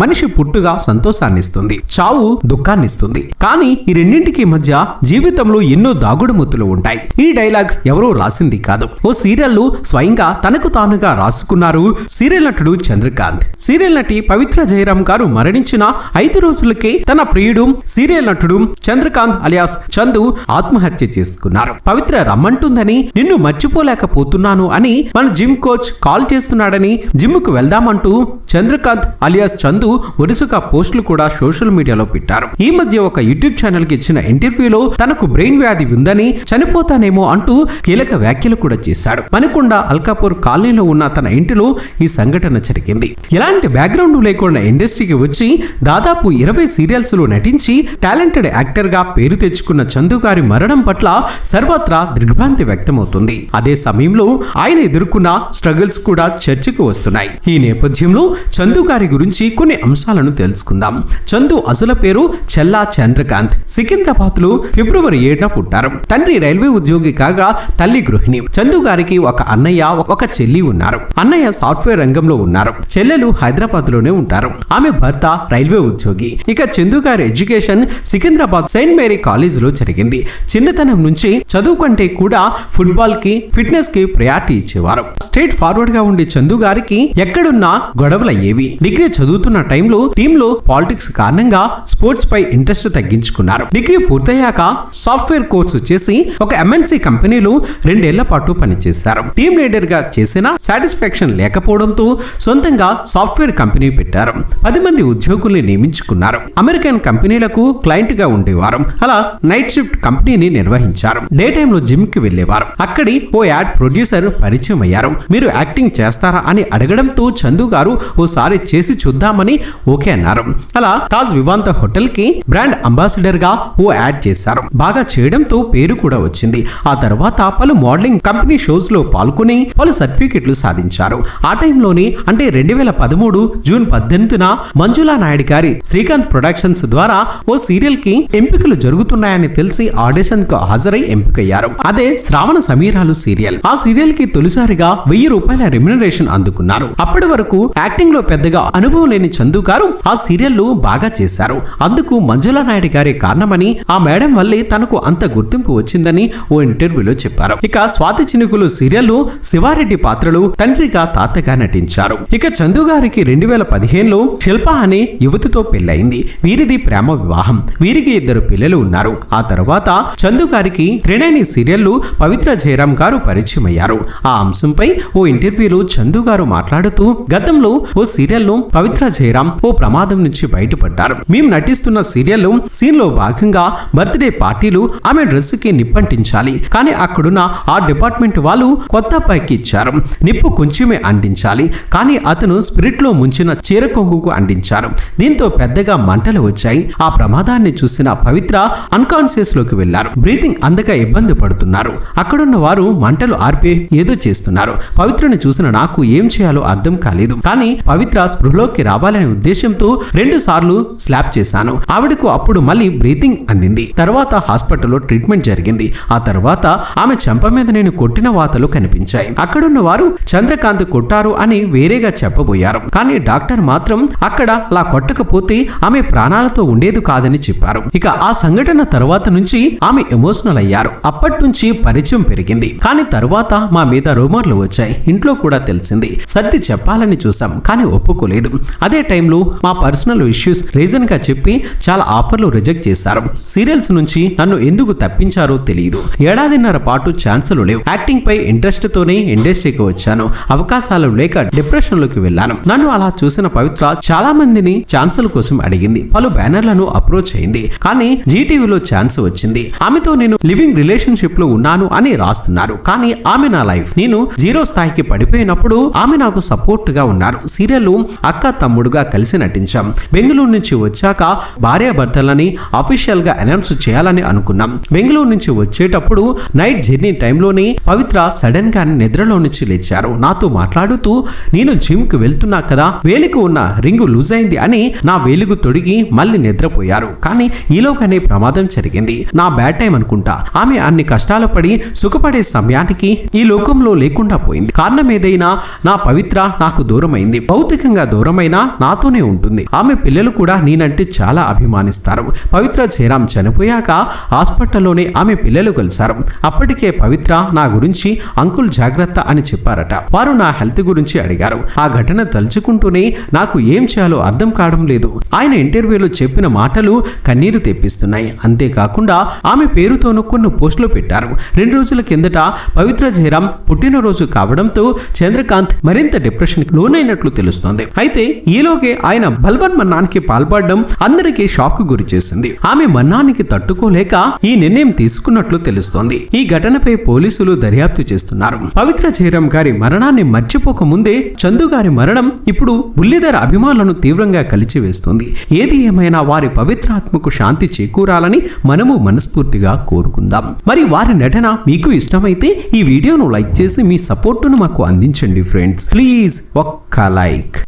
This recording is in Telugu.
మనిషి పుట్టుగా సంతోషాన్నిస్తుంది చావు దుఃఖాన్నిస్తుంది. కానీ ఈ రెండింటికి మధ్య జీవితంలో ఎన్నో దాగుడు ముత్తులు ఉంటాయి. ఈ డైలాగ్ ఎవరో రాసింది కాదు. ఓ సీరియల్ స్వయంగా తనకు తానుగా రాసుకున్నారు సీరియల్ నటుడు చంద్రకాంత్. సీరియల్ నటి పవిత్ర జయరాం గారు మరణించిన ఐదు రోజులకే తన ప్రియుడు సీరియల్ నటుడు చంద్రకాంత్ అలియాస్ చందు ఆత్మహత్య చేసుకున్నారు. పవిత్ర రమ్మంటుందని నిన్ను మర్చిపోలేకపోతున్నాను అని మన జిమ్ కోచ్ కాల్ చేస్తున్నాడని జిమ్కు వెళ్దామంటూ చంద్రకాంత్ అలియాస్ చందు వరుసగా పోస్టులు కూడా సోషల్ మీడియాలో పెట్టారు. ఈ మధ్య ఒక యూట్యూబ్ ఛానల్కి ఇచ్చిన ఇంటర్వ్యూలో తనకు బ్రెయిన్ వ్యాధి ఉందని చనిపోతానేమో అంటూ కీలక వ్యాఖ్యలు కూడా చేశాడు. పనికొండ అల్కాపూర్ కాలనీలో ఉన్న తన ఇంటిలో ఈ సంఘటన జరిగింది. ఎలాంటి బ్యాక్గ్రౌండ్ లేకుండా ఇండస్ట్రీకి వచ్చి దాదాపు ఇరవై సీరియల్స్లో నటించి టాలెంటెడ్ యాక్టర్గా పేరు తెచ్చుకున్న చందు గారి మరణం పట్ల సర్వత్రా దిగ్భ్రాంతి వ్యక్తమవుతుంది. అదే సమయంలో ఆయన ఎదుర్కొన్న స్ట్రగుల్స్ కూడా చర్చకు వస్తున్నాయి. ఈ నేపథ్యంలో చందు గారి గురించి కొన్ని అంశాలను తెలుసుకుందాం. చందు అసలు పేరు చెల్లా చంద్రకాంత్. సికింద్రాబాద్లో ఫిబ్రవరి ఏడున పుట్టారు. తండ్రి రైల్వే ఉద్యోగి కాగా తల్లి గృహిణి. చందు గారికి ఒక అన్నయ్య ఒక చెల్లి ఉన్నారు. అన్నయ్య సాఫ్ట్వేర్ రంగంలో ఉన్నారు. చెల్లెలు హైదరాబాద్లోనే ఉంటారు. ఆమె భర్త రైల్వే ఉద్యోగి. ఇక చందు గారి ఎడ్యుకేషన్ సికింద్రాబాద్ సెయింట్ మేరీ కాలేజ్లో జరిగింది. చిన్నతనం నుంచి చదువు కంటే కూడా ఫుట్బాల్కి ఫిట్నెస్కి ప్రయారిటీ ఇచ్చేవారు. స్ట్రేట్ ఫార్వర్డ్గా ఉండే చందు గారికి ఎక్కడున్నా గొడవలు అయ్యేవి డిగ్రీ చదువుతున్న టైంలో టీంలో పాలిటిక్స్ కారణంగా స్పోర్ట్స్ పై ఇంట్రెస్ట్ తగ్గించుకున్నారు. డిగ్రీ పూర్తయ్యాక సాఫ్ట్వేర్ కోర్సు చేసి ఒక ఎంఎన్సి కంపెనీలో రెండేళ్ళ పాటు పనిచేశారు. టీం లీడర్గా చేసిన సాటిస్ఫాక్షన్ లేకపోవడంతో సొంతంగా సాఫ్ట్వేర్ కంపెనీ పెట్టారు. పది మంది ఉద్యోగుల్ని నియమించుకున్నారు. అమెరికన్ కంపెనీలకు క్లయింట్గా ఉండేవారు. అలా నైట్ షిఫ్ట్ కంపెనీని నిర్వహించారు. డే టైమ్లో జిమ్కి వెళ్ళేవారు అక్కడి ఓ యాడ్ ప్రొడ్యూసర్ పరిచయం అయ్యారు. మీరు యాక్టింగ్ చేస్తారా అని అడగడంతో చందు గారు ఓసారి చేసి చూద్దామని ఓకే అన్నారు. అలా తాజ్ వివాంత హోటల్కి బ్రాండ్ అంబాసిడర్గా ఓ యాడ్ చేశారు. బాగా చేయడంతో పేరు కూడా వచ్చింది. ఆ తర్వాత పలు మోడలింగ్ కంపెనీ షోస్లో పాల్గొని పలు సర్టిఫికెట్లు సాధించారు. ఆ టైంలోనే అంటే రెండు వేల పదమూడు జూన్ పద్దెనిమిదిన మంజులా నాయుడు గారి శ్రీకాంత్ ప్రొడక్షన్స్ ద్వారా ఓ సీరియల్కి ఎంపికలు జరుగుతున్నాయని తెలిసి ఆడిషన్కు హాజరై ఎంపికయ్యారు. అదే శ్రావణ సమీరాలు సీరియల్. ఆ సీరియల్కి తొలిసారిగా వెయ్యి రూపాయల రెమ్యునరేషన్ అందుకున్నారు. అప్పటి వరకు యాక్టింగ్లో పెద్దగా అనుభవం లేని చందు గారు ఆ సీరియల్ బాగా చేశారు. అందుకు మంజులా నాయుడు గారే కారణమని ఆ మేడం వల్లే తనకు అంత గుర్తింపు వచ్చిందని ఓ ఇంటర్వ్యూలో చెప్పారు. ఇక స్వాతి చినుకులు సీరియల్ శివారెడ్డి పాత్రలు తండ్రిగా తాతగా నటించారు. ఇక చందు గారికి రెండు వేల పదిహేనులో శిల్ప అనే యువతితో పెళ్ళైంది వీరిది ప్రేమ వివాహం. వీరికి ఇద్దరు పిల్లలు ఉన్నారు. ఆ తర్వాత చందు గారికి త్రినేని సీరియల్లు పవిత్ర జయరాం గారు పరిచయం అయ్యారు ఆ అంశంపై ఓ ఇంటర్వ్యూలో చందు గారు మాట్లాడుతూ గతంలో ఓ సీరియల్ పవిత్ర జయరాం ఓ ప్రమాదం నుంచి బయటపడ్డారు. మేము నటిస్తున్న సీరియల్ సీన్లో భాగంగా బర్త్డే పార్టీలు ఆమె డ్రెస్కి నిప్పంటించాలి. కానీ అక్కడున్న ఆ డిపార్ట్మెంట్ వాళ్ళు కొత్త పైకి ఇచ్చారు. నిప్పు కొంచెమే అంటించాలి. కానీ అతను స్పిరిట్లో ముంచిన చీర కొంగుకు అంటించారు. దీంతో పెద్దగా మంటలు వచ్చాయి. ఆ ప్రమాదాన్ని చూసిన పవిత్ర అన్కాన్షియస్లోకి వెళ్ళారు బ్రీతింగ్ అందక ఇబ్బంది పడుతున్నారు. అక్కడున్న వారు మంటలు ఆర్పే ఏదో చేస్తున్నారు. పవిత్రని చూసిన నాకు ఏం చేయాలో అర్థం కాలేదు. కానీ పవిత్ర స్పృహలోకి రావాలి ఉద్దేశంతో రెండు సార్లు స్లాప్ చేశాను. ఆవిడకు అప్పుడు మళ్ళీ బ్రీతింగ్ అందింది. తర్వాత హాస్పిటల్లో ట్రీట్మెంట్ జరిగింది. ఆ తర్వాత ఆమె చెంప మీద నేను కొట్టిన వాతలు కనిపించాయి. అక్కడున్న వారు చంద్రకాంత్ కొట్టారు అని వేరేగా చెప్పబోయారు. కానీ డాక్టర్ మాత్రం అక్కడ అలా కొట్టకపోతే ఆమె ప్రాణాలతో ఉండేది కాదని చెప్పారు. ఇక ఆ సంఘటన తర్వాత నుంచి ఆమె ఎమోషనల్ అయ్యారు. అప్పటి నుంచి పరిచయం పెరిగింది. కానీ తర్వాత మా మీద రూమర్లు వచ్చాయి. ఇంట్లో కూడా తెలిసింది. సర్ది చెప్పాలని చూసాం కానీ ఒప్పుకోలేదు. అదే టైంలో మా పర్సనల్ ఇష్యూస్ రీజన్గా చెప్పి చాలా ఆఫర్లు రిజెక్ట్ చేశారు. సీరియల్స్ నుంచి నన్ను ఎందుకు తప్పించారో తెలియదు ఏడాదిన్నర పాటు ఛాన్సులు లేవు. యాక్టింగ్ పై ఇంట్రెస్ట్ తోనే ఇండస్ట్రీకి వచ్చాను. అవకాశాలు లేక డిప్రెషన్లోకి వెళ్ళాను. నన్ను అలా చూసిన పవిత్ర చాలా మందిని ఛాన్సుల కోసం అడిగింది. పలు బ్యానర్లను అప్రోచ్ అయింది. కానీ జీటీవీలో ఛాన్స్ వచ్చింది. ఆమెతో నేను లివింగ్ రిలేషన్షిప్లో ఉన్నాను అని రాస్తున్నారు. కానీ ఆమె నా లైఫ్. నేను జీరో స్థాయికి పడిపోయినప్పుడు ఆమె నాకు సపోర్ట్గా ఉన్నారు. సీరియల్ అక్క తమ్ముడుగా కలిసి నటించాం. బెంగళూరు నుంచి వచ్చాక భార్యాభర్తలని అఫీషియల్గా అనౌన్స్ చేయాలని అనుకున్నాం. బెంగళూరు నుంచి వచ్చేటప్పుడు నైట్ జర్నీ టైంలోనే పవిత్ర సడన్గా నిద్రలో నుంచి లేచారు. నాతో మాట్లాడుతూ నేను జిమ్కి వెళ్తున్నా కదా వేలికి ఉన్న రింగు లూజ్ అయింది అని నా వేలుగు తొడిగి మళ్ళీ నిద్రపోయారు. కానీ ఈలోగానే ప్రమాదం జరిగింది. నా బ్యాడ్ టైం అనుకుంటా. ఆమె అన్ని కష్టాలు పడి సుఖపడే సమయానికి ఈ లోకంలో లేకుండా పోయింది. కారణం ఏదైనా నా పవిత్ర నాకు దూరమైంది. భౌతికంగా దూరమైన నా నాతోనే ఉంటుంది. ఆమె పిల్లలు కూడా నేనంటే చాలా అభిమానిస్తారు. పవిత్ర జయరాం చనిపోయాక హాస్పిటల్లోనే ఆమె పిల్లలు కలిశారు. అప్పటికే పవిత్ర నా గురించి అంకుల్ జాగ్రత్త అని చెప్పారట. వారు నా హెల్త్ గురించి అడిగారు. ఆ ఘటన తలుచుకుంటూనే నాకు ఏం చేయాలో అర్థం కావడం లేదు. ఆయన ఇంటర్వ్యూలో చెప్పిన మాటలు కన్నీరు తెప్పిస్తున్నాయి. అంతేకాకుండా ఆమె పేరుతోనూ కొన్ని పోస్టులు పెట్టారు. రెండు రోజుల కిందట పవిత్ర జయరాం పుట్టినరోజు కావడంతో చంద్రకాంత్ మరింత డిప్రెషన్కి లోనైనట్లు తెలుస్తోంది. అయితే ఈలో ఈలోగే ఆయన బల్వన్ మన్నానికి పాల్పడడం అందరికీ షాక్ గురి చేసింది. ఆమె మన్నానికి తట్టుకోలేక ఈ నిర్ణయం తీసుకున్నట్లు తెలుస్తోంది. ఈ ఘటనపై పోలీసులు దర్యాప్తు చేస్తున్నారు. పవిత్ర జయరాం గారి మరణాన్ని మర్చిపోక ముందే చందు గారి మరణం ఇప్పుడు బుల్లిధర అభిమానులను తీవ్రంగా కలిచివేస్తుంది. ఏది ఏమైనా వారి పవిత్రాత్మకు శాంతి చేకూరాలని మనము మనస్ఫూర్తిగా కోరుకుందాం. మరి వారి నటన మీకు ఇష్టమైతే ఈ వీడియోను లైక్ చేసి మీ సపోర్టును మాకు అందించండి ఫ్రెండ్స్. ప్లీజ్ ఒక్క లైక్.